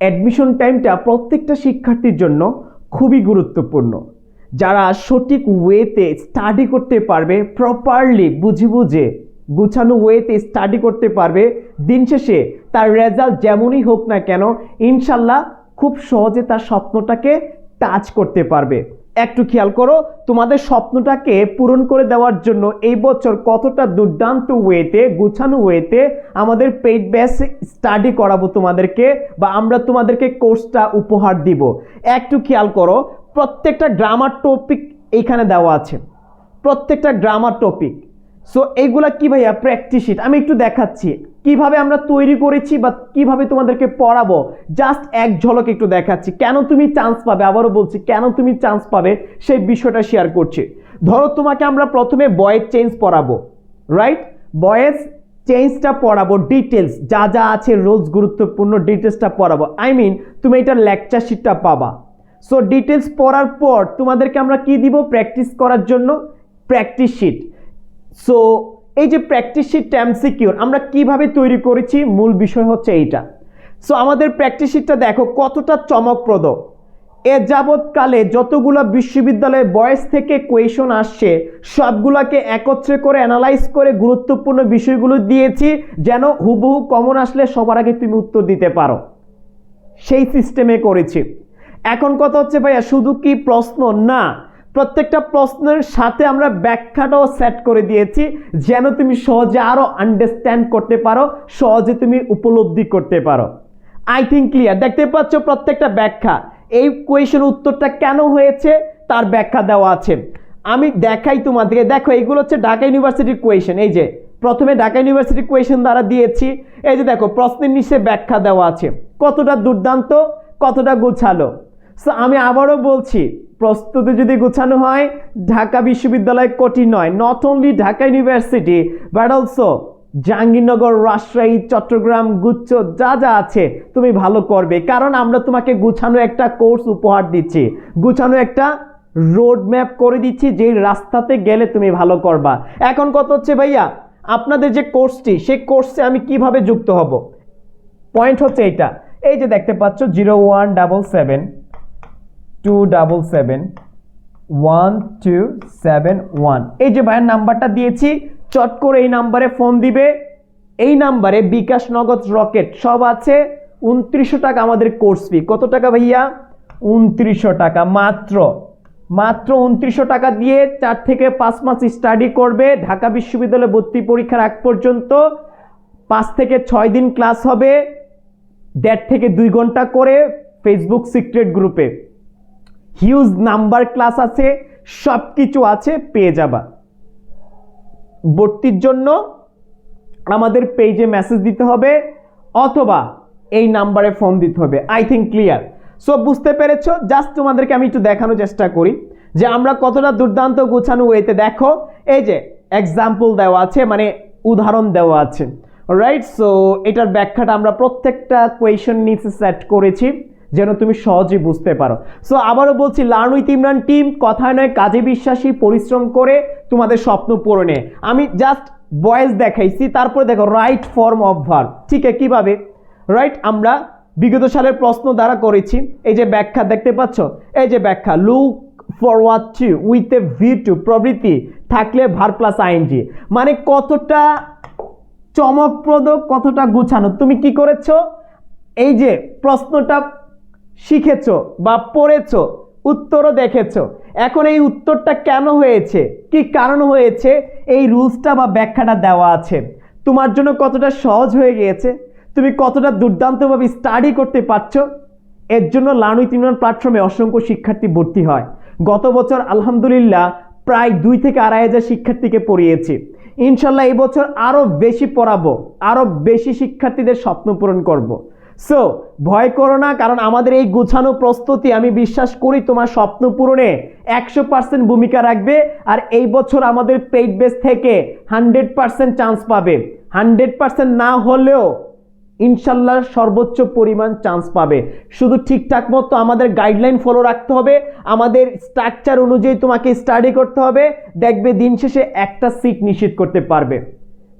Admission টাইমটা প্রত্যেকটা শিক্ষার্থীর জন্য খুবই গুরুত্বপূর্ণ। যারা সঠিক ওয়েতে স্টাডি করতে পারবে প্রপারলি বুঝে বুঝে, গুছানো ওয়েতে স্টাডি করতে পারবে, দিন শেষে তার রেজাল্ট যেমনই হোক না কেন, ইনশাল্লাহ খুব সহজে তার স্বপ্নটাকে টাচ করতে পারবে। একটু খেয়াল করো, তোমাদের স্বপ্নটাকে পূরণ করে দেওয়ার জন্য এই বছর কতটা দুর্দান্ত ওয়েতে, গুছানো ওয়েতে আমাদের পেইড ব্যাস স্টাডি করাবো তোমাদেরকে বা আমরা তোমাদেরকে কোর্সটা উপহার দিব। একটু খেয়াল করো, প্রত্যেকটা গ্রামার টপিক এখানে দেওয়া আছে। প্রত্যেকটা গ্রামার টপিক। সো এইগুলা কি ভাইয়া? প্র্যাকটিস শিট আমি একটু দেখাচ্ছি। কীভাবে আমরা তৈরি করেছি বা কীভাবে তোমাদেরকে পড়াবো? জাস্ট এক ঝলক একটু দেখাচ্ছি। কেন তুমি চান্স পাবে? আবারও বলছি, কেন তুমি চান্স পাবে? সেই বিষয়টা শেয়ার করছি। ধরো, তোমাকে আমরা প্রথমে বয়েজ চেঞ্জ পড়াবো রাইট বয়েজ চেঞ্জটা পড়াবো ডিটেলস যা যা আছে রোলস গুরুত্বপূর্ণ ডিটেলসটা পড়াবো। আই মিন তুমি এটার লেকচার শিটটা পাবা। সো ডিটেলস পড়ার পর তোমাদেরকে আমরা কি দিব? প্র্যাকটিস করার জন্য প্র্যাকটিস শিট সো এই যে প্র্যাকটিস শিট সিকিউর আমরা কীভাবে তৈরি করেছি? মূল বিষয় হচ্ছে এইটা। সো আমাদের প্র্যাকটিস শিটটা দেখো, কতটা চমকপ্রদ। এ যাবৎকালে যতগুলো বিশ্ববিদ্যালয়ে বয়স থেকে কোয়েশন আসছে, সবগুলোকে একত্রে করে অ্যানালাইজ করে গুরুত্বপূর্ণ বিষয়গুলো দিয়েছি, যেন হুবহু কমন আসলে সবার আগে তুমি উত্তর দিতে পারো। সেই সিস্টেমে করেছি। এখন কথা হচ্ছে, ভাইয়া, শুধু কি প্রশ্ন? না। প্রত্যেকটা প্রশ্নের সাথে আমরা ব্যাখ্যাটাও সেট করে দিয়েছি, যেন তুমি সহজে আরও আন্ডারস্ট্যান্ড করতে পারো, সহজে তুমি উপলব্ধি করতে পারো। আই থিঙ্ক ক্লিয়ার দেখতে পাচ্ছ প্রত্যেকটা ব্যাখ্যা। এই কোয়েশন উত্তরটা কেন হয়েছে? তার ব্যাখ্যা দেওয়া আছে। আমি দেখাই তোমাদেরকে। দেখো, এইগুলো হচ্ছে ঢাকা ইউনিভার্সিটির কোয়েশন এই যে, প্রথমে ঢাকা ইউনিভার্সিটির কোয়েশন দ্বারা দিয়েছি। এই যে দেখো, প্রশ্নের নিচে ব্যাখ্যা দেওয়া আছে। কতটা দুর্দান্ত, কতটা গোছালো। সো আমি আবারও বলছি প্রস্তুতি যদি গুছানো হয়, ঢাকা বিশ্ববিদ্যালয় কঠিন নয়। Not only Dhaka university but also Jahangirnagar, Rajshahi, Chattogram, গুচ্ছ, যা যা আছে তুমি ভালো করবে। কারণ আমরা তোমাকে গুছানো একটা কোর্স উপহার দিচ্ছি। গুছানো একটা রোড ম্যাপ করে দিচ্ছি, যেই রাস্তাতে গেলে তুমি ভালো করবা। এখন কত হচ্ছে, ভাইয়া, আপনাদের যে কোর্সটি, সেই কোর্সে আমি কীভাবে যুক্ত হব? পয়েন্ট হচ্ছে এইটা। এই যে দেখতে পাচ্ছ zero one double seven two double seven one two seven one এই যে ভাইয়ের নাম্বারটা দিয়েছি, চট করে এই নাম্বারে ফোন দিবে। এই নাম্বারে বিকাশ নগদ রকেট সব আছে। উনত্রিশশো টাকা আমাদের কোর্স ফি। কত টাকা ভাইয়া? উনত্রিশশো টাকা মাত্র। মাত্র উনত্রিশশো টাকা দিয়ে চার থেকে পাঁচ মাস স্টাডি করবে। ঢাকা বিশ্ববিদ্যালয়ে ভর্তি পরীক্ষার আগ পর্যন্ত পাঁচ থেকে ছয় দিন ক্লাস হবে। দেড় থেকে দুই ঘণ্টা করে ফেসবুক সিক্রেট গ্রুপে হিউজ নাম্বার ক্লাস আছে সব কিছু আছে, পেয়ে যাবা। ভর্তির জন্য আমাদের পেজে মেসেজ দিতে হবে, অথবা এই নাম্বারে ফোন দিতে হবে। আই থিঙ্ক ক্লিয়ার সো বুঝতে পেরেছ? জাস্ট তোমাদেরকে আমি একটু দেখানোর চেষ্টা করি, যে আমরা কতটা দুর্দান্ত গোছানো ওয়েতে দেখো, এই যে এক্সাম্পল দেওয়া আছে মানে উদাহরণ দেওয়া আছে। রাইট সো এটার ব্যাখ্যাটা আমরা প্রত্যেকটা কোয়েশন নিচে সেট করেছি। যেন তুমি সহজেই বুঝতে পারো। সো আবারও বলছি লার্ন উইথ ইমরান টিম কথায় নয়, কাজে বিশ্বাসী, পরিশ্রম করে তোমাদের স্বপ্ন পূরণে। আমি জাস্ট বয়েস দেখাইছি, তারপরে দেখো রাইট ফর্ম অফ ভার্ব ঠিক আছে কীভাবে? রাইট আমরা বিগত সালের প্রশ্ন দ্বারা করেছি, এই যে ব্যাখ্যা দেখতে পাচ্ছ? এই যে ব্যাখ্যা look forward to with a V to প্রবৃত্তি থাকলে ভার প্লাস আইনজি মানে কতটা চমকপ্রদ, কতটা গুছানো। তুমি কি করেছ? এই যে প্রশ্নটা শিখেছো বা পড়েছো, উত্তরও দেখেছ। এখন এই উত্তরটা কেন হয়েছে? কি কারণ হয়েছে? এই রুলসটা বা ব্যাখ্যাটা দেওয়া আছে। তোমার জন্য কতটা সহজ হয়ে গিয়েছে? তুমি কতটা দুর্দান্তভাবে স্টাডি করতে পারছ? এর জন্য লার্ন উইথ ইউনিয়ন প্ল্যাটফর্মে অসংখ্য শিক্ষার্থী ভর্তি হয়। গত বছর আলহামদুলিল্লাহ প্রায় দুই থেকে আড়াই হাজার শিক্ষার্থীকে পড়িয়েছি। ইনশাল্লাহ এই বছর আরও বেশি পড়াবো, আরও বেশি শিক্ষার্থীদের স্বপ্ন পূরণ করব। সো ভয় করো না, কারণ আমাদের এই গুছানো প্রস্তুতি, আমি বিশ্বাস করি তোমার স্বপ্ন পূরণে একশো পার্সেন্ট ভূমিকা রাখবে, আর এই বছর আমাদের পেইড বেস থেকে হান্ড্রেড পার্সেন্ট চান্স পাবে। হান্ড্রেড পার্সেন্ট না হলেও ইনশাল্লাহ সর্বোচ্চ পরিমাণ চান্স পাবে। শুধু ঠিকঠাক মতো আমাদের গাইডলাইন ফলো রাখতে হবে, আমাদের স্ট্রাকচার অনুযায়ী তোমাকে স্টাডি করতে হবে, দেখবে দিন শেষে একটা সিট নিশ্চিত করতে পারবে।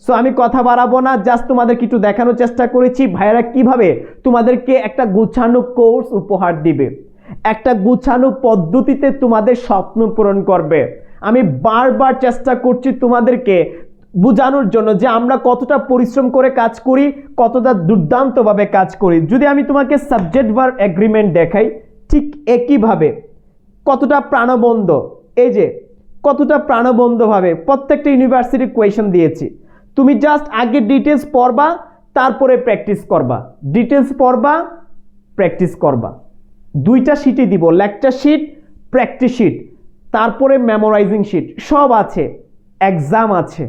সো আমি কথা বাড়াবো না জাস্ট তোমাদেরকে একটু দেখানোর চেষ্টা করেছি। ভাইয়েরা, কীভাবে তোমাদেরকে একটা গুছানো কোর্স উপহার দিবে? একটা গুছানো পদ্ধতিতে তোমাদের স্বপ্ন পূরণ করবে। আমি বারবার চেষ্টা করছি তোমাদেরকে বোঝানোর জন্য যে আমরা কতটা পরিশ্রম করে কাজ করি, কতটা দুর্দান্তভাবে কাজ করি। যদি আমি তোমাকে সাবজেক্ট বার এগ্রিমেন্ট দেখাই, ঠিক একইভাবে কতটা প্রাণবন্ধ এই যে কতটা প্রাণবন্ধভাবে প্রত্যেকটা ইউনিভার্সিটি কোয়েশন দিয়েছি। তুমি জাস্ট আগে ডিটেলস পড়বা, তারপরে প্র্যাকটিস করবা। ডিটেলস পড়বা প্র্যাকটিস করবা। দুইটা শিটই দিব লেকচার শিট প্র্যাকটিস শিট তারপরে মেমোরাইজিং শিট সব আছে এক্সাম আছে।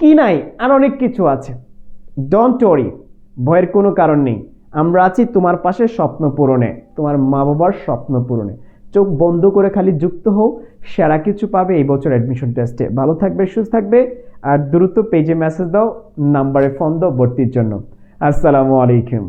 কি নাই, আর অনেক কিছু আছে। ডোন্ট ওয়ারি ভয়ের কোনো কারণ নেই। আমরা আছি তোমার পাশে স্বপ্ন পূরণে, তোমার মা বাবার স্বপ্ন পূরণে। চোখ বন্ধ করে খালি যুক্ত হও, সেরা কিছু পাবে এই বছর অ্যাডমিশন টেস্টে ভালো থাকবে, সুস্থ থাকবে, আর দ্রুত পেজে মেসেজ দাও নাম্বারে ফোন দাও ভর্তির জন্য। আসসালামু আলাইকুম।